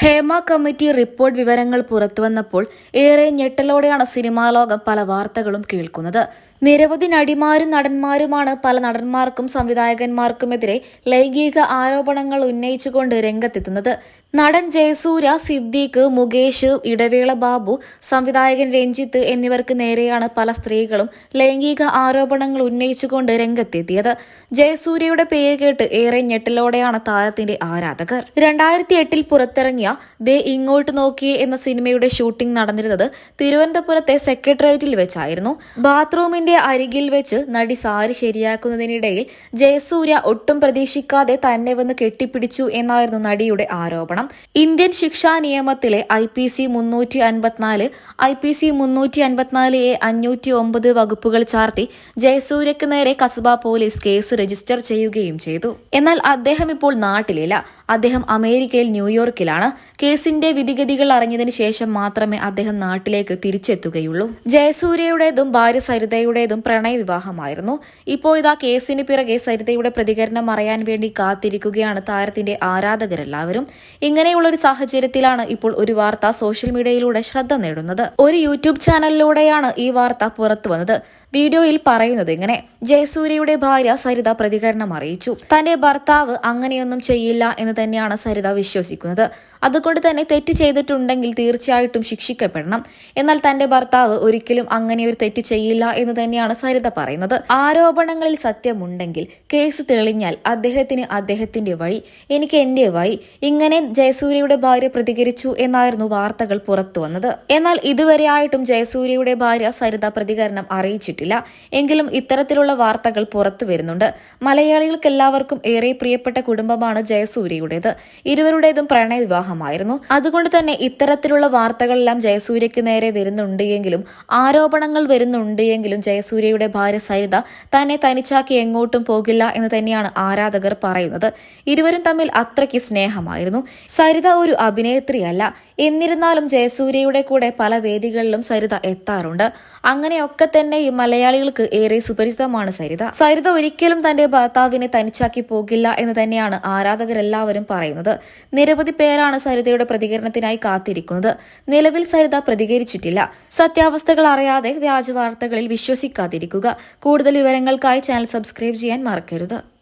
Hema committee report വിവരങ്ങൾ പുറത്തുവന്നപ്പോൾ ഏറെ ഞെട്ടലോടെയാണ് cinema ലോകം പല വാർത്തകളും കേൾക്കുന്നത്. നിരവധി നടിമാരും നടന്മാരുമാണ് പല നടന്മാർക്കും സംവിധായകന്മാർക്കുമെതിരെ ലൈംഗിക ആരോപണങ്ങൾ ഉന്നയിച്ചുകൊണ്ട് രംഗത്തെത്തുന്നത്. നടൻ ജയസൂര്യ സിദ്ദീഖ് മുകേഷ് ഇടവേള ബാബു സംവിധായകൻ രഞ്ജിത്ത് എന്നിവർക്ക് നേരെയാണ് പല സ്ത്രീകളും ലൈംഗിക ആരോപണങ്ങൾ ഉന്നയിച്ചുകൊണ്ട് രംഗത്തെത്തിയത്. ജയസൂര്യയുടെ പേര് കേട്ട് ഏറെ ഞെട്ടലോടെയാണ് താരത്തിന്റെ ആരാധകർ. രണ്ടായിരത്തി എട്ടിൽ പുറത്തിറങ്ങിയ ദേ ഇങ്ങോട്ട് നോക്കിയേ എന്ന സിനിമയുടെ ഷൂട്ടിംഗ് നടന്നിരുന്നത് തിരുവനന്തപുരത്തെ സെക്രട്ടേറിയറ്റിൽ വെച്ചായിരുന്നു. ബാത്റൂമിന്റെ അരികിൽ വെച്ച് നടി സാരി ശരിയാക്കുന്നതിനിടയിൽ ജയസൂര്യ ഒട്ടും പ്രതീക്ഷിക്കാതെ തന്നെ വന്ന് കെട്ടിപ്പിടിച്ചു എന്നായിരുന്നു നടിയുടെ ആരോപണം. ഇന്ത്യൻ ശിക്ഷാ നിയമത്തിലെ ഐ പി സി മുന്നൂറ്റി അൻപത്തിനാല് ഐ പി സി മുന്നൂറ്റി അൻപത്തിനാല് എ അഞ്ഞൂറ്റി ഒമ്പത് വകുപ്പുകൾ ചാർത്തി ജയസൂര്യക്ക് നേരെ കസബ പോലീസ് കേസ് രജിസ്റ്റർ ചെയ്യുകയും ചെയ്തു. എന്നാൽ അദ്ദേഹം ഇപ്പോൾ നാട്ടിലില്ല. അദ്ദേഹം അമേരിക്കയിൽ ന്യൂയോർക്കിലാണ്. കേസിന്റെ വിധിഗതികൾ അറിഞ്ഞതിന് ശേഷം മാത്രമേ അദ്ദേഹം നാട്ടിലേക്ക് തിരിച്ചെത്തുകയുള്ളൂ. ജയസൂര്യയുടേതും ഭാര്യ സരിതയുടേതും പ്രണയവിവാഹമായിരുന്നു. ഇപ്പോൾ ഇതാ കേസിന് പിറകെ സരിതയുടെ പ്രതികരണം അറിയാൻ വേണ്ടി കാത്തിരിക്കുകയാണ് താരത്തിന്റെ ആരാധകരെല്ലാവരും. ഇങ്ങനെയുള്ള ഒരു സാഹചര്യത്തിലാണ് ഇപ്പോൾ ഒരു വാർത്ത സോഷ്യൽ മീഡിയയിലൂടെ ശ്രദ്ധ നേടുന്നത്. ഒരു യൂട്യൂബ് ചാനലിലൂടെയാണ് ഈ വാർത്ത പുറത്തുവന്നത് വീഡിയോയിൽ പറയുന്നത് ഇങ്ങനെ ജയസൂര്യയുടെ ഭാര്യ സരിത പ്രതികരണം അറിയിച്ചു. തന്റെ ഭർത്താവ് അങ്ങനെയൊന്നും ചെയ്യില്ല എന്ന് തന്നെയാണ് സരിത വിശ്വസിക്കുന്നത്. അതുകൊണ്ട് തന്നെ തെറ്റ് ചെയ്തിട്ടുണ്ടെങ്കിൽ തീർച്ചയായിട്ടും ശിക്ഷിക്കപ്പെടണം. എന്നാൽ തന്റെ ഭർത്താവ് ഒരിക്കലും അങ്ങനെ ഒരു തെറ്റ് ചെയ്യില്ല എന്ന് തന്നെയാണ് സരിത പറയുന്നത്. ആരോപണങ്ങളിൽ സത്യമുണ്ടെങ്കിൽ കേസ് തെളിഞ്ഞാൽ അദ്ദേഹത്തിന് അദ്ദേഹത്തിന്റെ വഴി എനിക്ക് എന്റെ വഴി. ഇങ്ങനെ ജയസൂര്യയുടെ ഭാര്യ പ്രതികരിച്ചു എന്നായിരുന്നു വാർത്തകൾ പുറത്തു വന്നത്. എന്നാൽ ഇതുവരെ ആയിട്ടും ജയസൂര്യയുടെ ഭാര്യ സരിത പ്രതികരണം അറിയിച്ചിട്ടില്ല. എങ്കിലും ഇത്തരത്തിലുള്ള വാർത്തകൾ പുറത്തു വരുന്നുണ്ട്. മലയാളികൾക്ക് എല്ലാവർക്കും ഏറെ പ്രിയപ്പെട്ട കുടുംബമാണ് ജയസൂര്യയുടേത്. ഇരുവരുടേതും പ്രണയവിവാഹമായിരുന്നു. അതുകൊണ്ട് തന്നെ ഇത്തരത്തിലുള്ള വാർത്തകളെല്ലാം ജയസൂര്യക്ക് നേരെ വരുന്നുണ്ട് എങ്കിലും ആരോപണങ്ങൾ വരുന്നുണ്ട് എങ്കിലും ജയസൂര്യയുടെ ഭാര്യ സരിത തന്നെ തനിച്ചാക്കി എങ്ങോട്ടും പോകില്ല എന്ന് തന്നെയാണ് ആരാധകർ പറയുന്നത്. ഇരുവരും തമ്മിൽ അത്രയ്ക്ക് സ്നേഹമായിരുന്നു. സരിത ഒരു അഭിനേത്രിയല്ല. എന്നിരുന്നാലും ജയസൂര്യയുടെ കൂടെ പല വേദികളിലും സരിത എത്താറുണ്ട്. അങ്ങനെയൊക്കെ തന്നെ ഈ മലയാളികൾക്ക് ഏറെ സുപരിചിതമാണ് സരിത. സരിത ഒരിക്കലും തന്റെ ഭർത്താവിനെ തനിച്ചാക്കി പോകില്ല എന്ന് തന്നെയാണ് ആരാധകരെല്ലാവരും പറയുന്നത്. നിരവധി പേരാണ് സരിതയുടെ പ്രതികരണത്തിനായി കാത്തിരിക്കുന്നത്. നിലവിൽ സരിത പ്രതികരിച്ചിട്ടില്ല. സത്യാവസ്ഥകൾ അറിയാതെ വ്യാജ വാർത്തകളിൽ വിശ്വസിക്കാതിരിക്കുക. കൂടുതൽ വിവരങ്ങൾക്കായി ചാനൽ സബ്സ്ക്രൈബ് ചെയ്യാൻ മറക്കരുത്.